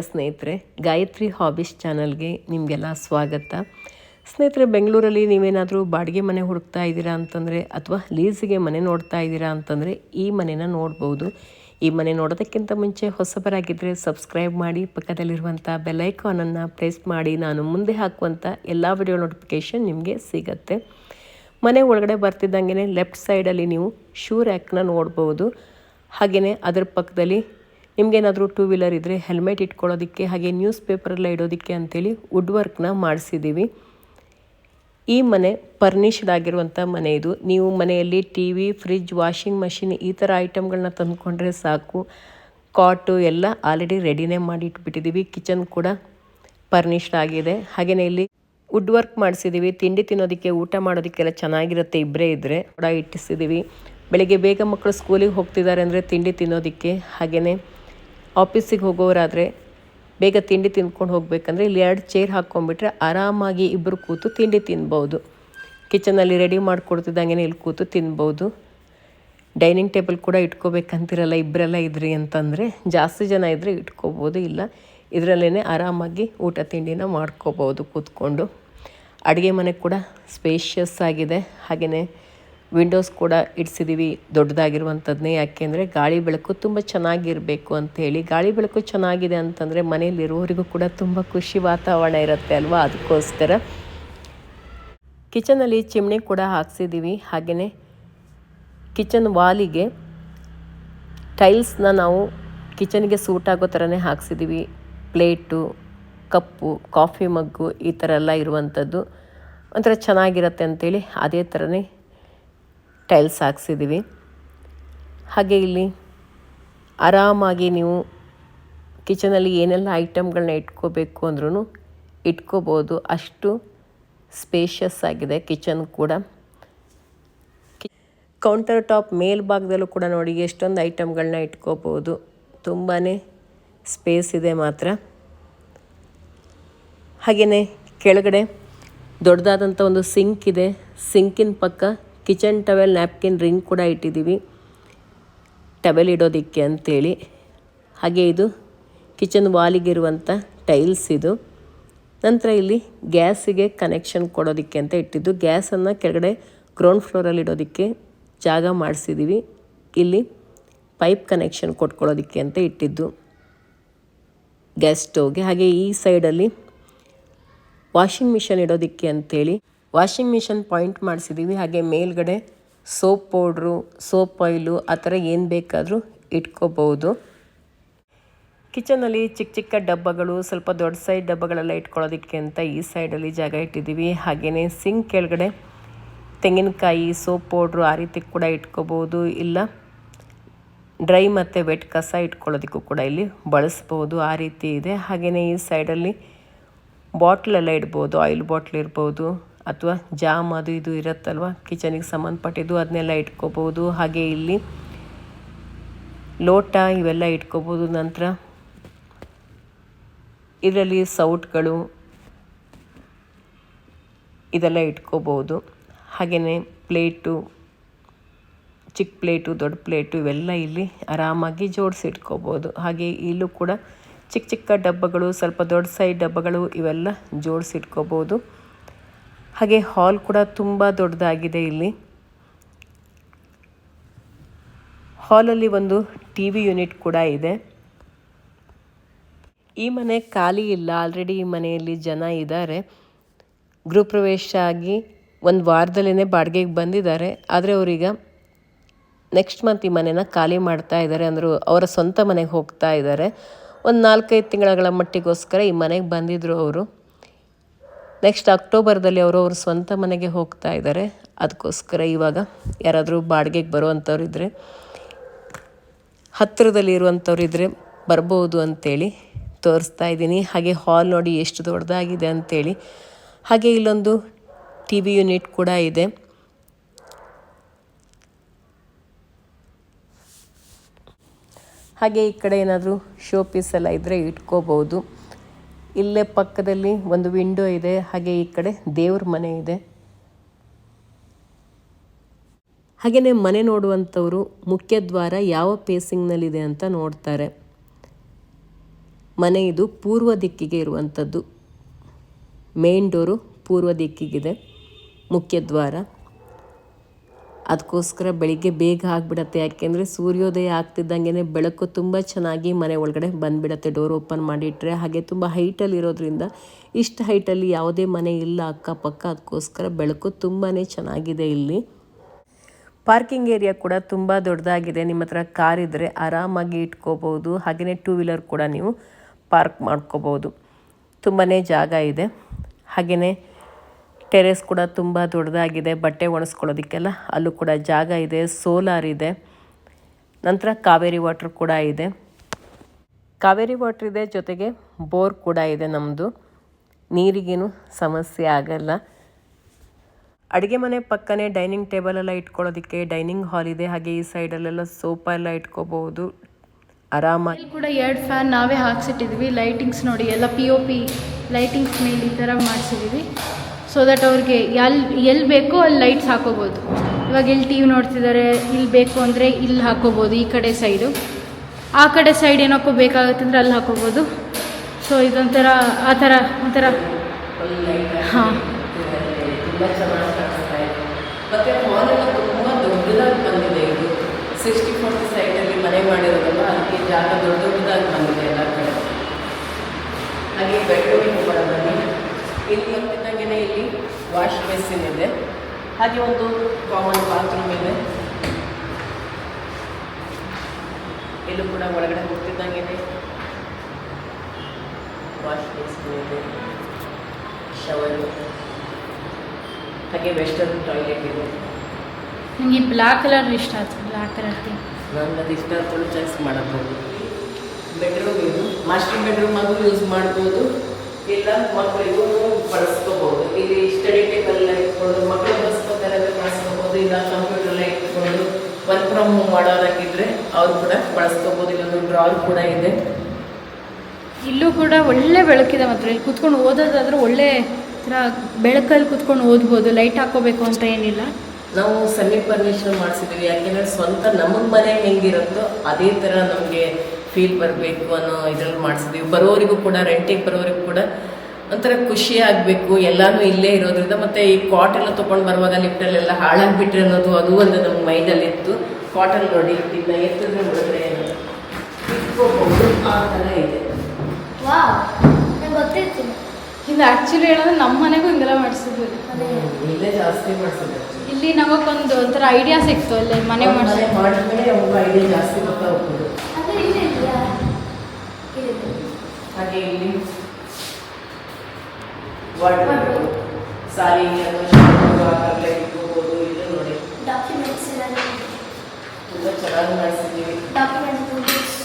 ಸ್ನೇಹಿತರೆ, ಗಾಯತ್ರಿ ಹಾಬೀಸ್ ಚಾನಲ್ಗೆ ನಿಮಗೆಲ್ಲ ಸ್ವಾಗತ. ಸ್ನೇಹಿತರೆ, ಬೆಂಗಳೂರಲ್ಲಿ ನೀವೇನಾದರೂ ಬಾಡಿಗೆ ಮನೆ ಹುಡುಕ್ತಾ ಇದ್ದೀರಾ ಅಂತಂದರೆ, ಅಥವಾ ಲೀಸಿಗೆ ಮನೆ ನೋಡ್ತಾ ಇದ್ದೀರಾ ಅಂತಂದರೆ, ಈ ಮನೆನ ನೋಡ್ಬೋದು. ಈ ಮನೆ ನೋಡೋದಕ್ಕಿಂತ ಮುಂಚೆ ಹೊಸಬರಾಗಿದ್ದರೆ ಸಬ್ಸ್ಕ್ರೈಬ್ ಮಾಡಿ, ಪಕ್ಕದಲ್ಲಿರುವಂಥ ಬೆಲೈಕಾನನ್ನು ಪ್ರೆಸ್ ಮಾಡಿ, ನಾನು ಮುಂದೆ ಹಾಕುವಂಥ ಎಲ್ಲ ವಿಡಿಯೋ ನೋಟಿಫಿಕೇಷನ್ ನಿಮಗೆ ಸಿಗತ್ತೆ. ಮನೆ ಒಳಗಡೆ ಬರ್ತಿದ್ದಂಗೆ ಲೆಫ್ಟ್ ಸೈಡಲ್ಲಿ ನೀವು ಶೂ ರ್ಯಾಕ್ನ ನೋಡ್ಬೋದು. ಹಾಗೆಯೇ ಅದರ ಪಕ್ಕದಲ್ಲಿ ನಿಮಗೇನಾದರೂ ಟೂ ವೀಲರ್ ಇದ್ದರೆ ಹೆಲ್ಮೆಟ್ ಇಟ್ಕೊಳ್ಳೋದಕ್ಕೆ ಹಾಗೆ ನ್ಯೂಸ್ ಪೇಪರೆಲ್ಲ ಇಡೋದಕ್ಕೆ ಅಂಥೇಳಿ ವುಡ್ ವರ್ಕ್ನ ಮಾಡಿಸಿದ್ದೀವಿ ಈ ಮನೆ ಪರ್ನಿಷ್ಡ್ ಆಗಿರುವಂಥ ಮನೆ ಇದು. ನೀವು ಮನೆಯಲ್ಲಿ T V fridge washing machine ಈ ಥರ ಐಟಮ್ಗಳನ್ನ ತಂದುಕೊಂಡ್ರೆ ಸಾಕು. ಕಾಟು ಎಲ್ಲ ಆಲ್ರೆಡಿ ರೆಡಿನೇ ಮಾಡಿ ಇಟ್ಬಿಟ್ಟಿದ್ದೀವಿ ಕಿಚನ್ ಕೂಡ ಪರ್ನಿಷ್ಡ್ ಆಗಿದೆ. ಹಾಗೆಯೇ ಇಲ್ಲಿ ವುಡ್ ವರ್ಕ್ ಮಾಡಿಸಿದ್ದೀವಿ ತಿಂಡಿ ತಿನ್ನೋದಕ್ಕೆ, ಊಟ ಮಾಡೋದಕ್ಕೆಲ್ಲ ಚೆನ್ನಾಗಿರುತ್ತೆ ಇಬ್ಬರೇ ಇದ್ದರೆ ಕೂಡ ಇಟ್ಟಿಸಿದ್ದೀವಿ ಬೆಳಗ್ಗೆ ಬೇಗ ಮಕ್ಕಳು ಸ್ಕೂಲಿಗೆ ಹೋಗ್ತಿದ್ದಾರೆ ಅಂದರೆ ತಿಂಡಿ ತಿನ್ನೋದಕ್ಕೆ ಹಾಗೆಯೇ ಆಫೀಸಿಗೆ ಹೋಗೋರಾದರೆ ಬೇಗ ತಿಂಡಿ ತಿಂದ್ಕೊಂಡು ಹೋಗಬೇಕಂದ್ರೆ ಇಲ್ಲಿ ಎರಡು ಚೇರ್ ಹಾಕ್ಕೊಂಡ್ಬಿಟ್ರೆ ಆರಾಮಾಗಿ ಇಬ್ಬರು ಕೂತು ತಿಂಡಿ ತಿನ್ಬೋದು. ಕಿಚನಲ್ಲಿ ರೆಡಿ ಮಾಡಿಕೊಡ್ತಿದ್ದಂಗೆ ಇಲ್ಲಿ ಕೂತು ತಿನ್ಬೋದು. ಡೈನಿಂಗ್ ಟೇಬಲ್ ಕೂಡ ಇಟ್ಕೋಬೇಕಂತಿರಲ್ಲ ಇಬ್ಬರೆಲ್ಲ ಇದ್ರಿ ಅಂತಂದರೆ ಜಾಸ್ತಿ ಜನ ಇದ್ದರೆ ಇಟ್ಕೋಬೋದು, ಇಲ್ಲ ಇದರಲ್ಲೇ ಆರಾಮಾಗಿ ಊಟ ತಿಂಡಿನ ಮಾಡ್ಕೋಬೋದು ಕೂತ್ಕೊಂಡು. ಅಡುಗೆ ಮನೆ ಕೂಡ ಸ್ಪೇಷಿಯಸ್ ಆಗಿದೆ. ಹಾಗೆಯೇ ವಿಂಡೋಸ್ ಕೂಡ ಇಡ್ಸಿದ್ದೀವಿ ದೊಡ್ಡದಾಗಿರುವಂಥದ್ದನ್ನೇ ಯಾಕೆಂದರೆ ಗಾಳಿ ಬೆಳಕು ತುಂಬ ಚೆನ್ನಾಗಿರಬೇಕು ಅಂಥೇಳಿ ಗಾಳಿ ಬೆಳಕು ಚೆನ್ನಾಗಿದೆ ಅಂತಂದರೆ ಮನೆಯಲ್ಲಿರುವವರಿಗೂ ಕೂಡ ತುಂಬ ಖುಷಿ ವಾತಾವರಣ ಇರುತ್ತೆ ಅಲ್ವಾ? ಅದಕ್ಕೋಸ್ಕರ ಕಿಚನಲ್ಲಿ ಚಿಮ್ಣಿ ಕೂಡ ಹಾಕ್ಸಿದ್ದೀವಿ ಹಾಗೆಯೇ ಕಿಚನ್ ವಾಲಿಗೆ ಟೈಲ್ಸ್ನ ನಾವು ಕಿಚನ್ಗೆ ಸೂಟ್ ಆಗೋ ಥರನೇ ಹಾಕ್ಸಿದ್ದೀವಿ ಪ್ಲೇಟು, ಕಪ್ಪು, ಕಾಫಿ ಮಗ್ಗು ಈ ಥರ ಎಲ್ಲ ಇರುವಂಥದ್ದು. ಒಂಥರ ಚೆನ್ನಾಗಿರುತ್ತೆ ಅಂಥೇಳಿ ಅದೇ ಥರನೇ ಟೈಲ್ಸ್ ಹಾಕ್ಸಿದ್ದೀವಿ. ಹಾಗೆ ಇಲ್ಲಿ ಆರಾಮಾಗಿ ನೀವು ಕಿಚನಲ್ಲಿ ಏನೆಲ್ಲ ಐಟಮ್ಗಳನ್ನ ಇಟ್ಕೋಬೇಕು ಅಂದ್ರೂ ಇಟ್ಕೋಬೋದು. ಅಷ್ಟು ಸ್ಪೇಷಿಯಸ್ ಆಗಿದೆ ಕಿಚನ್ ಕೂಡ. ಕೌಂಟರ್ ಟಾಪ್ ಮೇಲ್ಭಾಗದಲ್ಲೂ ಕೂಡ ನೋಡಿ ಎಷ್ಟೊಂದು ಐಟಮ್ಗಳನ್ನ ಇಟ್ಕೋಬೋದು. ತುಂಬಾ ಸ್ಪೇಸ್ ಇದೆ ಮಾತ್ರ. ಹಾಗೆಯೇ ಕೆಳಗಡೆ ದೊಡ್ಡದಾದಂಥ ಒಂದು ಸಿಂಕ್ ಇದೆ. ಸಿಂಕಿನ ಪಕ್ಕ ಕಿಚನ್ ಟವೆಲ್ ನ್ಯಾಪ್ಕಿನ್ ರಿಂಗ್ ಕೂಡ ಇಟ್ಟಿದ್ದೀವಿ. ಟವೆಲ್ ಇಡೋದಕ್ಕೆ ಅಂಥೇಳಿ ಹಾಗೆ ಇದು ಕಿಚನ್ ವಾಲಿಗಿರುವಂಥ ಟೈಲ್ಸ್ ಇದು. ನಂತರ ಇಲ್ಲಿ ಗ್ಯಾಸಿಗೆ ಕನೆಕ್ಷನ್ ಕೊಡೋದಕ್ಕೆ ಅಂತ ಇಟ್ಟಿದ್ದು. ಗ್ಯಾಸನ್ನು ಕೆಳಗಡೆ ಗ್ರೌಂಡ್ ಫ್ಲೋರಲ್ಲಿ ಇಡೋದಕ್ಕೆ ಜಾಗ ಮಾಡಿಸಿದ್ದೀವಿ ಇಲ್ಲಿ ಪೈಪ್ ಕನೆಕ್ಷನ್ ಕೊಟ್ಕೊಳ್ಳೋದಕ್ಕೆ ಅಂತ ಇಟ್ಟಿದ್ದು. ಗ್ಯಾಸ್ ಸ್ಟವ್ಗೆ. ಹಾಗೆ ಈ ಸೈಡಲ್ಲಿ ವಾಷಿಂಗ್ ಮಿಷನ್ ಇಡೋದಕ್ಕೆ ಅಂಥೇಳಿ ವಾಷಿಂಗ್ ಮಿಷನ್ ಪಾಯಿಂಟ್ ಮಾಡಿಸಿದ್ದೀವಿ ಹಾಗೆ ಮೇಲ್ಗಡೆ ಸೋಪ್ ಪೌಡ್ರು, ಸೋಪ್ ಆಯಿಲು ಆ ಥರ ಏನು ಬೇಕಾದರೂ ಇಟ್ಕೋಬೋದು. ಕಿಚನಲ್ಲಿ ಚಿಕ್ಕ ಚಿಕ್ಕ ಡಬ್ಬಗಳು, ಸ್ವಲ್ಪ ದೊಡ್ಡ ಸೈಡ್ ಡಬ್ಬಗಳೆಲ್ಲ ಇಟ್ಕೊಳ್ಳೋದಕ್ಕೆ ಅಂತ ಈ ಸೈಡಲ್ಲಿ ಜಾಗ ಇಟ್ಟಿದ್ದೀವಿ. ಹಾಗೆಯೇ ಸಿಂಕ್ ಕೆಳಗಡೆ ತೆಂಗಿನಕಾಯಿ, ಸೋಪ್ ಪೌಡ್ರು ಆ ರೀತಿ ಕೂಡ ಇಟ್ಕೋಬೋದು. ಇಲ್ಲ, ಡ್ರೈ ಮತ್ತು ವೆಟ್ ಕಸ ಇಟ್ಕೊಳ್ಳೋದಕ್ಕೂ ಕೂಡ ಇಲ್ಲಿ ಬಳಸ್ಬೋದು. ಆ ರೀತಿ ಇದೆ. ಹಾಗೆಯೇ ಈ ಸೈಡಲ್ಲಿ ಬಾಟ್ಲೆಲ್ಲ ಇಡ್ಬೋದು, ಆಯಿಲ್ ಬಾಟ್ಲ್ ಇರ್ಬೋದು. ಅಥವಾ ಜಾಮ್ ಅದು ಇದು ಇರುತ್ತಲ್ವ? ಕಿಚನಿಗೆ ಸಂಬಂಧಪಟ್ಟಿದ್ದು ಅದನ್ನೆಲ್ಲ ಇಟ್ಕೋಬೋದು. ಹಾಗೆ ಇಲ್ಲಿ ಲೋಟ ಇವೆಲ್ಲ ಇಟ್ಕೋಬೋದು. ನಂತರ ಇದರಲ್ಲಿ ಸೌಟ್ಗಳು ಇದೆಲ್ಲ ಇಟ್ಕೋಬೋದು. ಹಾಗೆಯೇ ಪ್ಲೇಟು, ಚಿಕ್ಕ ಪ್ಲೇಟು, ದೊಡ್ಡ ಪ್ಲೇಟು ಇವೆಲ್ಲ ಇಲ್ಲಿ ಆರಾಮಾಗಿ ಜೋಡಿಸಿ ಇಟ್ಕೋಬೋದು ಹಾಗೆ ಇಲ್ಲೂ ಕೂಡ ಚಿಕ್ಕ ಚಿಕ್ಕ ಡಬ್ಬಗಳು, ಸ್ವಲ್ಪ ದೊಡ್ಡ ಸೈಡ್ ಡಬ್ಬಗಳು ಇವೆಲ್ಲ ಜೋಡಿಸಿ ಇಟ್ಕೋಬೋದು ಹಾಗೆ ಹಾಲ್ ಕೂಡ ತುಂಬ ದೊಡ್ಡದಾಗಿದೆ ಇಲ್ಲಿ. ಹಾಲಲ್ಲಿ ಒಂದು ಟಿ ವಿ ಯೂನಿಟ್ ಕೂಡ ಇದೆ. ಈ ಮನೆ ಖಾಲಿ ಇಲ್ಲ, ಆಲ್ರೆಡಿ ಈ ಮನೆಯಲ್ಲಿ ಜನ ಇದ್ದಾರೆ. ಗೃಹಪ್ರವೇಶ ಆಗಿ ಒಂದು ವಾರದಲ್ಲೇ ಬಾಡಿಗೆಗೆ ಬಂದಿದ್ದಾರೆ. ಆದರೆ ಅವರೀಗ ನೆಕ್ಸ್ಟ್ ಮಂತ್ ಈ ಮನೆನ ಖಾಲಿ ಮಾಡ್ತಾ ಇದ್ದಾರೆ ಅಂದರು ಅವರ ಸ್ವಂತ ಮನೆಗೆ ಹೋಗ್ತಾ ಇದ್ದಾರೆ. ಒಂದು ನಾಲ್ಕೈದು ತಿಂಗಳ ಮಟ್ಟಿಗೋಸ್ಕರ ಈ ಮನೆಗೆ ಬಂದಿದ್ದರು ಅವರು. ನೆಕ್ಸ್ಟ್ ಅಕ್ಟೋಬರ್ದಲ್ಲಿ ಅವರು ಅವ್ರ ಸ್ವಂತ ಮನೆಗೆ ಹೋಗ್ತಾ ಇದ್ದಾರೆ. ಅದಕ್ಕೋಸ್ಕರ ಇವಾಗ ಯಾರಾದರೂ ಬಾಡಿಗೆಗೆ ಬರುವಂಥವ್ರು ಇದ್ದರೆ ಹತ್ತಿರದಲ್ಲಿ ಇರುವಂಥವ್ರು ಇದ್ದರೆ ಬರ್ಬೋದು ಅಂತೇಳಿ ತೋರಿಸ್ತಾ ಇದ್ದೀನಿ. ಹಾಗೆ ಹಾಲ್ ನೋಡಿ ಎಷ್ಟು ದೊಡ್ಡದಾಗಿದೆ ಅಂಥೇಳಿ ಹಾಗೆ ಇಲ್ಲೊಂದು ಟಿ ವಿ ಯೂನಿಟ್ ಕೂಡ ಇದೆ. ಹಾಗೆ ಈ ಕಡೆ ಏನಾದರೂ ಶೋ ಪೀಸ್ ಎಲ್ಲ ಇದ್ದರೆ ಇಟ್ಕೋಬೋದು. ಇಲ್ಲೇ ಪಕ್ಕದಲ್ಲಿ ಒಂದು ವಿಂಡೋ ಇದೆ, ಹಾಗೆ ಈ ಕಡೆ ದೇವ್ರ ಮನೆ ಇದೆ. ಹಾಗೆಯೇ ಮನೆ ನೋಡುವಂಥವರು ಮುಖ್ಯ ದ್ವಾರ ಯಾವ ಪೇಸಿಂಗ್ನಲ್ಲಿದೆ ಅಂತ ನೋಡ್ತಾರೆ. ಮನೆ ಇದು ಪೂರ್ವ ದಿಕ್ಕಿಗೆ ಇರುವಂಥದ್ದು. ಮೇನ್ ಡೋರು ಪೂರ್ವ ದಿಕ್ಕಿಗಿದೆ, ಮುಖ್ಯ ದ್ವಾರ. ಅದಕ್ಕೋಸ್ಕರ ಬೆಳಿಗ್ಗೆ ಬೇಗ ಆಗಿಬಿಡತ್ತೆ. ಯಾಕೆಂದರೆ ಸೂರ್ಯೋದಯ ಆಗ್ತಿದ್ದಂಗೆ ಬೆಳಕು ತುಂಬ ಚೆನ್ನಾಗಿ ಮನೆ ಒಳಗಡೆ ಬಂದುಬಿಡತ್ತೆ. ಡೋರ್ ಓಪನ್ ಮಾಡಿಟ್ಟರೆ ಹಾಗೆ ತುಂಬ ಹೈಟಲ್ಲಿ ಇರೋದ್ರಿಂದ ಇಷ್ಟು ಹೈಟಲ್ಲಿ ಯಾವುದೇ ಮನೆ ಇಲ್ಲ ಅಕ್ಕಪಕ್ಕ. ಅದಕ್ಕೋಸ್ಕರ ಬೆಳಕು ತುಂಬಾ ಚೆನ್ನಾಗಿದೆ ಇಲ್ಲಿ. ಪಾರ್ಕಿಂಗ್ ಏರಿಯಾ ಕೂಡ ತುಂಬ ದೊಡ್ಡದಾಗಿದೆ. ನಿಮ್ಮ ಹತ್ರ ಕಾರ್ ಇದ್ದರೆ ಆರಾಮಾಗಿ ಇಟ್ಕೋಬೋದು ಹಾಗೆಯೇ ಟೂ ವೀಲರ್ ಕೂಡ ನೀವು ಪಾರ್ಕ್ ಮಾಡ್ಕೋಬೋದು ತುಂಬಾ ಜಾಗ ಇದೆ. ಹಾಗೆಯೇ ಟೆರೆಸ್ ಕೂಡ ತುಂಬ ದೊಡ್ಡದಾಗಿದೆ, ಬಟ್ಟೆ ಒಣಸ್ಕೊಳ್ಳೋದಕ್ಕೆಲ್ಲ ಅಲ್ಲೂ ಕೂಡ ಜಾಗ ಇದೆ, ಸೋಲಾರ್ ಇದೆ. ನಂತರ ಕಾವೇರಿ ವಾಟರ್ ಕೂಡ ಇದೆ. ಕಾವೇರಿ ವಾಟರ್ ಇದೆ, ಜೊತೆಗೆ ಬೋರ್ ಕೂಡ ಇದೆ ನಮ್ಮದು ನೀರಿಗೇನು ಸಮಸ್ಯೆ ಆಗಲ್ಲ. ಅಡುಗೆ ಮನೆ ಪಕ್ಕನೇ ಡೈನಿಂಗ್ ಟೇಬಲ್ ಎಲ್ಲ ಇಟ್ಕೊಳ್ಳೋದಕ್ಕೆ ಡೈನಿಂಗ್ ಹಾಲ್ ಇದೆ, ಹಾಗೆ ಈ ಸೈಡಲ್ಲೆಲ್ಲ ಸೋಫಾ ಎಲ್ಲ ಇಟ್ಕೋಬಹುದು ಆರಾಮಾಗಿ ಕೂಡ ಎರಡು ಫ್ಯಾನ್ ನಾವೇ ಹಾಕ್ಸಿಟ್ಟಿದ್ವಿ. ಲೈಟಿಂಗ್ಸ್ ನೋಡಿ, ಎಲ್ಲ ಪಿ ಒ ಪಿ ಲೈಟಿಂಗ್ಸ್ ಮೇಲೆ ಈ ಥರ ಮಾಡಿಸಿದ್ದೀವಿ ಸೊ ದಟ್ ಅವ್ರಿಗೆ ಎಲ್ಲಿ ಎಲ್ಲಿ ಬೇಕೋ ಅಲ್ಲಿ ಲೈಟ್ಸ್ ಹಾಕೋಬೋದು. ಇವಾಗ ಇಲ್ಲಿ ಟಿ ವಿ ನೋಡ್ತಿದ್ದಾರೆ ಇಲ್ಲಿ ಬೇಕು ಅಂದರೆ ಇಲ್ಲಿ ಹಾಕೋಬೋದು, ಈ ಕಡೆ ಸೈಡು ಆ ಕಡೆ ಸೈಡ್ ಏನಕ್ಕೂ ಬೇಕಾಗುತ್ತೆ ಅಂದರೆ ಅಲ್ಲಿ ಹಾಕೋಬೋದು. ಸೊ ಇದೊಂಥರ, ಆ ಥರ, ಒಂಥರ. ಹಾಂ. ಮಾಡಿರೋದಲ್ಲ, ಅದಕ್ಕೆ ಜಾಗ ದೊಡ್ಡ ಹಾಗೆ ಬೆಡ್ರೂಮಿಗೆ ಬರೋದಲ್ಲಿ ಇಲ್ಲಿ ಹೋಗ್ತಿದ್ದಂಗೆ ಇಲ್ಲಿ ವಾಶ್ ಬೇಸಿನ್ ಇದೆ. ಹಾಗೆ ಒಂದು ಕಾಮನ್ ಬಾತ್ರೂಮ್ ಇದೆ. ಇಲ್ಲೂ ಕೂಡ ಒಳಗಡೆ ಹೋಗ್ತಿದ್ದಂಗೆ ವಾಶ್ ಬೇಸಿನ್ ಇದೆ. ಶವರು ಹಾಗೆ ವೆಸ್ಟರ್ನ್ ಟಾಯ್ಲೆಟ್ ಇದೆ. ನನಗೆ ಬ್ಲ್ಯಾಕ್ ಕಲರ್ ಇಷ್ಟ ಆಯ್ತು? ಬ್ಲ್ಯಾಕ್ ಕಲರ್ ನನಗೆ ಅದು ಇಷ್ಟ ಚಾಯ್ಸ್ ಮಾಡಬಹುದು. ಬೆಡ್ರೂಮ್ ಇದು ಮಾಸ್ಟರ್ ಬೆಡ್ರೂಮ್ ಆಗೂ ಯೂಸ್ ಮಾಡ್ಬೋದು. ಇಲ್ಲ ಮಕ್ಕಳಿಗೂ ಬಳಸ್ಕೋಬಹುದು ಇಲ್ಲಿ ಸ್ಟಡಿ ಟೇಬಲ್ ಎಲ್ಲ ಇಟ್ಕೊಂಡು ಮಕ್ಕಳು ಬಳಸ್ಕೋತಾರೆ ಬಳಸ್ಕೋಬಹುದು ಇಲ್ಲ ಕಂಪ್ಯೂಟರ್ ಎಲ್ಲ ಇಟ್ಕೊಂಡು ವರ್ಕ್ ಫ್ರಮ್ ಹೋಮ್ ಮಾಡೋದಾಗಿದ್ರೆ ಅವ್ರು ಕೂಡ ಬಳಸ್ಕೋಬಹುದು ಇಲ್ಲೊಂದು ಡ್ರಾಲ್ ಕೂಡ ಇದೆ. ಇಲ್ಲೂ ಕೂಡ ಒಳ್ಳೆ ಬೆಳಕಿದೆ ಮಾತ್ರ. ಇಲ್ಲಿ ಕುತ್ಕೊಂಡು ಓದೋದಾದ್ರೆ ಒಳ್ಳೆ ಥರ ಬೆಳಕಲ್ಲಿ ಕುತ್ಕೊಂಡು ಓದ್ಬೋದು ಲೈಟ್ ಹಾಕೋಬೇಕು ಅಂತ ಏನಿಲ್ಲ. ನಾವು ಸೆಮಿ ಪರ್ಮಿಷನ್ ಮಾಡಿಸಿದ್ದೀವಿ ಯಾಕೆಂದರೆ ಸ್ವಂತ ನಮಗೆ ಮನೆ ಹೆಂಗಿರುತ್ತೋ ಅದೇ ಥರ ನಮಗೆ ಫೀಲ್ ಬರಬೇಕು ಅನ್ನೋ ಇದ್ರಲ್ಲಿ ಮಾಡಿಸಿದ್ವಿ. ಬರೋರಿಗೂ ಕೂಡ ರೆಂಟಿಗೆ ಬರೋರಿಗೂ ಕೂಡ ಒಂಥರ ಖುಷಿ ಆಗಬೇಕು. ಎಲ್ಲಾನು ಇಲ್ಲೇ ಇರೋದ್ರಿಂದ ಮತ್ತು ಈ ಕಾಟ್ ಎಲ್ಲ ತೊಗೊಂಡು ಬರುವಾಗ ಲಿಫ್ಟಲ್ಲೆಲ್ಲ ಹಾಳಾಗ್ಬಿಟ್ರೆ ಅನ್ನೋದು ಅದು ಒಂದು ನಮ್ಮ ಮೈಂಡಲ್ಲಿ ಇತ್ತು ಕಾಟನ್ ನೋಡಿ ಇದನ್ನ ಎತ್ತಿದ್ರೆ ನೋಡಿದ್ರೆ ಇಟ್ಕೋಬಹುದು ಆ ಥರ ಇದೆ. ಗೊತ್ತಿತ್ತು. ಆ್ಯಕ್ಚುಲಿ ಹೇಳಂದ್ರೆ ನಮ್ಮ ಮನೆಗೂ ಹಿಂಗೆಲ್ಲ ಮಾಡಿಸಿದ್ವಿ. ಇಲ್ಲೇ ಜಾಸ್ತಿ ಮಾಡಿಸಿದೆ ಇಲ್ಲಿ ನಮಗೊಂದು ಒಂಥರ ಐಡಿಯಾ ಸಿಕ್ತು ಅಲ್ಲಿ ಮನೆ ಮನೆ ಮಾಡಿಸಿ ಮಾಡಿದ್ಮೇಲೆ ಐಡಿಯಾ ಜಾಸ್ತಿ ಗೊತ್ತಾ ಹೋಗ್ಬೋದು ಅದು ಇಲ್ಲಿ ಇದೆಯಾ ಇದೆ ಹಾಗೆ ಇಲ್ಲಿ ವಾರ್ಡ್ರೋಬ್ ಸಾರಿ ಆಗಲೇ ಇಟ್ಕೋಬೋದು ಇದು ನೋಡಿ. ಡಾಕ್ಯುಮೆಂಟ್ಸ್ ತುಂಬ ಚೆನ್ನಾಗಿ ಮಾಡಿಸಿದ್ದೀವಿ ಡಾಕ್ಯುಮೆಂಟ್ಸ್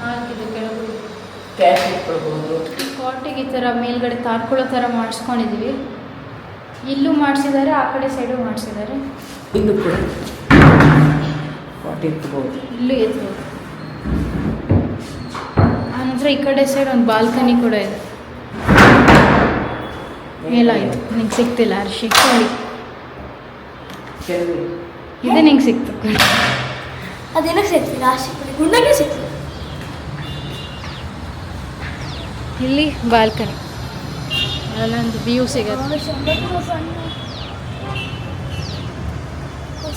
ನಾಲ್ಕಿದೆ ಕೆಳಗಡೆ. ಕ್ಯಾಶ್ ಇಟ್ಕೊಳ್ಬೋದು. ಕಾಟಿಗೆ ಈ ಥರ ಮೇಲ್ಗಡೆ ತಾರ್ಕೊಳ್ಳೋ ಥರ ಮಾಡಿಸ್ಕೊಂಡಿದ್ದೀವಿ. ಇಲ್ಲೂ ಮಾಡಿಸಿದ್ದಾರೆ ಆ ಕಡೆ ಸೈಡು ಮಾಡಿಸಿದ್ದಾರೆ. ಇಲ್ಲೂ ಕೂಡ ಪಾಟ್ ಇಟ್ಕೋಬೋದು ಇಲ್ಲೂ ಎತ್ಬೋದು. ಆನಂತರ ಈ ಕಡೆ ಸೈಡ್ ಒಂದು ಬಾಲ್ಕನಿ ಕೂಡ ಇದೆ. ಮೇಲಾಯಿತು ನಿಂಗೆ ಸಿಗ್ತಿಲ್ಲ ಹರ್ಷಿ ನೋಡಿ. ಕೆಳಗೆ ಇದು ನಿಂಗೆ ಸಿಕ್ತು. ಅದೇನಕ್ಕೆ ಸಿಗ್ತಿಲ್ಲ ರಾಶಿ ಗುಂಡಗೆ ಸಿಕ್ತು ಇಲ್ಲಿ ಬಾಲ್ಕನಿ ಅಲ್ಲೊಂದು ವ್ಯೂ ಸಿಗುತ್ತೆ.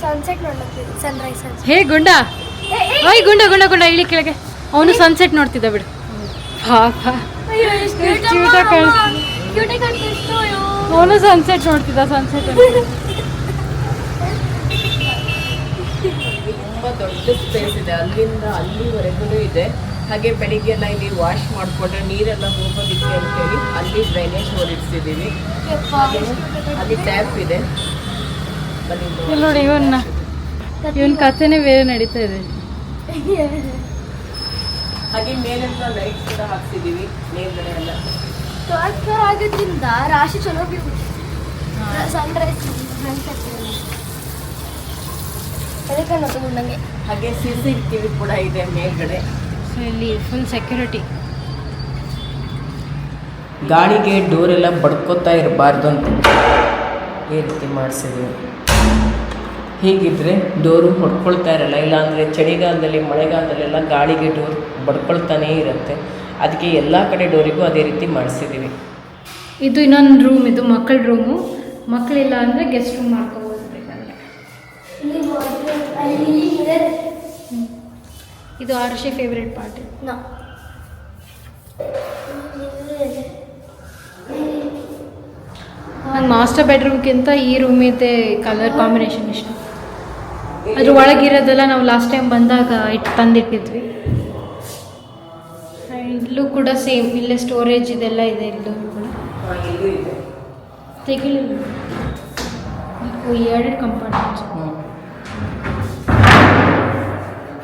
ಸನ್ಸೆಟ್ ನೋಡ್ಲತ್ತೀವಿ ಸನ್ರೈಸ್ ಹೇ ಗುಂಡ! ಓಯ್ ಗುಂಡ ಗುಂಡ ಗುಂಡ ಇಳಿ ಕೆಳಗೆ. ಅವನು ಸನ್ಸೆಟ್ ನೋಡ್ತಿದ್ದ ಬಿಡು. ಪಾಪ. ಕಾಣಿಸ್ತಿದೆ. ಅವನು ಸನ್ಸೆಟ್ ನೋಡ್ತಿದ್ದ ಸನ್ಸೆಟ್ ತುಂಬ ದೊಡ್ಡ ಸ್ಪೇಸ್ ಇದೆ. ಅಲ್ಲಿಂದ ಅಲ್ಲಿವರೆಗೂ ಇದೆ. ಹಾಗೆ ಬೆಳಿಗ್ಗೆ ಎಲ್ಲ ಇಲ್ಲಿ ವಾಶ್ ಮಾಡಿಕೊಂಡ್ರೆ ನೀರೆಲ್ಲ ಹೋಗೋದಿಕ್ಕೆ ಅಂತೇಳಿ ಅಲ್ಲಿ ಡ್ರೈನೇಜ್ ಹೊರಡಿಸಿದ್ದೀವಿ. ಅಲ್ಲಿ ಟ್ಯಾಪ್ ಇದೆ. ನೋಡಿ ಇವನ್ನ. ಇವನ್ ಕಥೆನೇ ಬೇರೆ ನಡೀತಾ ಇದೆ. ಹಾಗೆ ಮೇಲೆಲ್ಲ ಲೈಟ್ ಕೂಡ ಹಾಕ್ತಿದ್ದೀವಿ ಮೇಲ್ಗಡೆ ಎಲ್ಲ. ಟ್ರಾನ್ಸ್ಫರ್ ಆಗೋದ್ರಿಂದ ರಾಶಿ ಚಲೋ ಬೀಳು ಸನ್ರೈಸ್ ಅದಕ್ಕೆ ಗುಂಡಂಗೆ ಹಾಗೆ ಸಿ ಸಿ ಟಿವಿ ಕೂಡ ಇದೆ ಮೇಲ್ಗಡೆ. ಸೊ ಇಲ್ಲಿ ಫುಲ್ ಸೆಕ್ಯೂರಿಟಿ ಗಾಳಿಗೆ ಡೋರ್ ಎಲ್ಲ ಬಡ್ಕೋತಾ ಇರಬಾರ್ದು ಅಂತ. ಈ ರೀತಿ ಮಾಡಿಸಿದ್ವಿ. ಹೀಗಿದ್ರೆ ಡೋರು ಹೊಡ್ಕೊಳ್ತಾ ಇರಲ್ಲ ಇಲ್ಲಾಂದರೆ ಚಳಿಗಾಲದಲ್ಲಿ ಮಳೆಗಾಲದಲ್ಲೆಲ್ಲ ಗಾಳಿಗೆ ಡೋರ್ ಬಡ್ಕೊಳ್ತಾನೇ ಇರುತ್ತೆ. ಅದಕ್ಕೆ ಎಲ್ಲ ಕಡೆ ಡೋರಿಗೂ ಅದೇ ರೀತಿ ಮಾಡಿಸಿದ್ದೀವಿ. ಇದು ಇನ್ನೊಂದು ರೂಮ್ ಇದು ಮಕ್ಕಳ ರೂಮು ಮಕ್ಕಳಿಲ್ಲ ಅಂದರೆ ಗೆಸ್ಟ್ ರೂಮ್ ಮಾಡ್ಕೋಬೋದು ಬೇಕಾದ್ರೆ. ಇದು ಆರ್ಷಿ ಫೇವ್ರೆಟ್ ಪಾರ್ಟಿ ನಾ. ನಂಗೆ ಮಾಸ್ಟರ್ ಬೆಡ್ರೂಮ್ಗಿಂತ ಈ ರೂಮಿದೆ ಕಲರ್ ಕಾಂಬಿನೇಷನ್ ಇಷ್ಟ. ಅದ್ರ ಒಳಗಿರೋದೆಲ್ಲ ನಾವು ಲಾಸ್ಟ್ ಟೈಮ್ ಬಂದಾಗ ಇಟ್ಟು ತಂದಿಟ್ಟಿದ್ವಿ. ಇಲ್ಲೂ ಕೂಡ ಸೇಮ್ ಇಲ್ಲೇ ಸ್ಟೋರೇಜ್ ಇದೆಲ್ಲ ಇದೆ ಇಲ್ಲೂ ಕೂಡ. ತೆಗಿಲಿಲ್ಲ. ಎರಡು ಕಂಪಾರ್ಟ್ಮೆಂಟ್ಸ್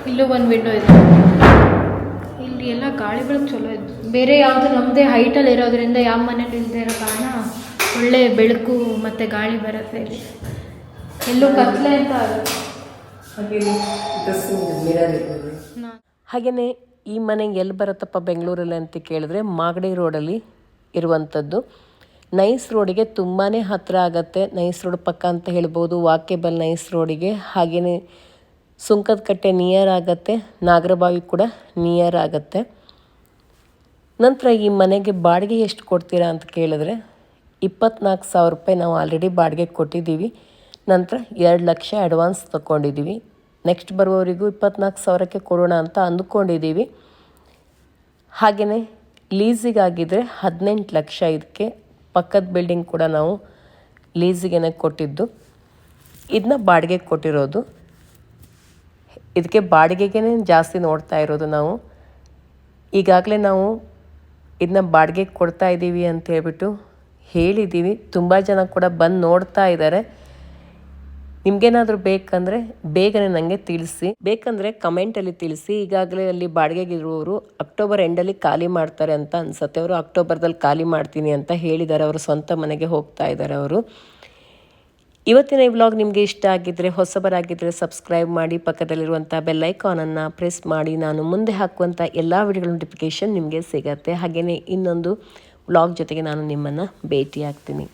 ಇಲ್ಲೂ ಒಂದು ವಿಂಡೋ ಇದೆ. ಇಲ್ಲಿ ಎಲ್ಲ ಗಾಳಿ ಬೆಳಕು ಚಲೋ ಇತ್ತು ಬೇರೆ ಯಾವುದು ನಮ್ಮದೇ ಹೈಟಲ್ಲಿ ಇರೋದ್ರಿಂದ ಯಾವ ಮನೇಲಿ ಇಲ್ಲದೆ ಇರೋ ಕಾರಣ ಒಳ್ಳೆ ಬೆಳಕು ಮತ್ತು ಗಾಳಿ ಬರುತ್ತೆ ಇಲ್ಲಿ. ಎಲ್ಲೂ ಕತ್ಲೆ ಅಂತ ಆಗುತ್ತೆ ಹಾಗೆಯೇ ಈ ಮನೆ ಎಲ್ಲಿ ಬರುತ್ತಪ್ಪ ಬೆಂಗಳೂರಲ್ಲಿ ಅಂತ ಕೇಳಿದ್ರೆ ಮಾಗಡಿ ರೋಡಲ್ಲಿ ಇರುವಂಥದ್ದು. ನೈಸ್ ರೋಡಿಗೆ ತುಂಬಾ ಹತ್ತಿರ ಆಗತ್ತೆ. ನೈಸ್ ರೋಡ್ ಪಕ್ಕ ಅಂತ ಹೇಳ್ಬೋದು. ವಾಕೇಬಲ್ ನೈಸ್ ರೋಡಿಗೆ ಹಾಗೆಯೇ ಸುಂಕದ ಕಟ್ಟೆ ನಿಯರ್ ಆಗತ್ತೆ. ನಾಗರಬಾವಿ ಕೂಡ ನಿಯರ್ ಆಗತ್ತೆ. ನಂತರ ಈ ಮನೆಗೆ ಬಾಡಿಗೆ ಎಷ್ಟು ಕೊಡ್ತೀರಾ ಅಂತ ಕೇಳಿದ್ರೆ ಇಪ್ಪತ್ನಾಲ್ಕು ಸಾವಿರ ರೂಪಾಯಿ ನಾವು ಆಲ್ರೆಡಿ ಬಾಡಿಗೆ ಕೊಟ್ಟಿದ್ದೀವಿ. ನಂತರ ಎರಡು ಲಕ್ಷ ಅಡ್ವಾನ್ಸ್ ತಗೊಂಡಿದ್ದೀವಿ. ನೆಕ್ಸ್ಟ್ ಬರುವವರಿಗೂ ಇಪ್ಪತ್ನಾಲ್ಕು ಸಾವಿರಕ್ಕೆ ಕೊಡೋಣ ಅಂತ ಅಂದ್ಕೊಂಡಿದ್ದೀವಿ. ಹಾಗೆಯೇ ಲೀಸಿಗಾಗಿದ್ದರೆ ಹದಿನೆಂಟು ಲಕ್ಷ ಇದಕ್ಕೆ ಪಕ್ಕದ ಬಿಲ್ಡಿಂಗ್ ಕೂಡ ನಾವು ಲೀಸಿಗೆ ಕೊಟ್ಟಿದ್ದು. ಇದನ್ನ ಬಾಡಿಗೆ ಕೊಟ್ಟಿರೋದು. ಇದಕ್ಕೆ ಬಾಡಿಗೆಗೆ ಜಾಸ್ತಿ ನೋಡ್ತಾ ಇರೋದು ನಾವು. ಈಗಾಗಲೇ ನಾವು ಇದನ್ನ ಬಾಡಿಗೆ ಕೊಡ್ತಾ ಇದ್ದೀವಿ ಅಂತ ಹೇಳ್ಬಿಟ್ಟು ಹೇಳಿದ್ದೀವಿ. ತುಂಬ ಜನ ಕೂಡ ಬಂದು ನೋಡ್ತಾ ಇದ್ದಾರೆ. ನಿಮ್ಗೇನಾದರೂ ಬೇಕಂದರೆ ಬೇಗನೆ ನನಗೆ ತಿಳಿಸಿ. ಬೇಕಂದರೆ ಕಮೆಂಟಲ್ಲಿ ತಿಳಿಸಿ. ಈಗಾಗಲೇ ಅಲ್ಲಿ ಬಾಡಿಗೆಗಿರುವವರು ಅಕ್ಟೋಬರ್ ಎಂಡಲ್ಲಿ ಖಾಲಿ ಮಾಡ್ತಾರೆ ಅಂತ ಅನ್ಸುತ್ತೆ. ಅವರು ಅಕ್ಟೋಬರ್ದಲ್ಲಿ ಖಾಲಿ ಮಾಡ್ತೀನಿ ಅಂತ ಹೇಳಿದ್ದಾರೆ. ಅವರು ಸ್ವಂತ ಮನೆಗೆ ಹೋಗ್ತಾ ಇದ್ದಾರೆ ಅವರು. ಇವತ್ತಿನ ಈ ವ್ಲಾಗ್ ನಿಮಗೆ ಇಷ್ಟ ಆಗಿದ್ದರೆ ಹೊಸಬರಾಗಿದ್ದರೆ ಸಬ್ಸ್ಕ್ರೈಬ್ ಮಾಡಿ ಪಕ್ಕದಲ್ಲಿರುವಂಥ ಬೆಲ್ ಐಕಾನನ್ನು ಪ್ರೆಸ್ ಮಾಡಿ. ನಾನು ಮುಂದೆ ಹಾಕುವಂಥ ಎಲ್ಲ ವಿಡಿಯೋಗಳ ನೋಟಿಫಿಕೇಷನ್ ನಿಮಗೆ ಸಿಗತ್ತೆ. ಹಾಗೆಯೇ ಇನ್ನೊಂದು ವ್ಲಾಗ್ ಜೊತೆಗೆ ನಾನು ನಿಮ್ಮನ್ನು ಭೇಟಿ ಆಗ್ತೀನಿ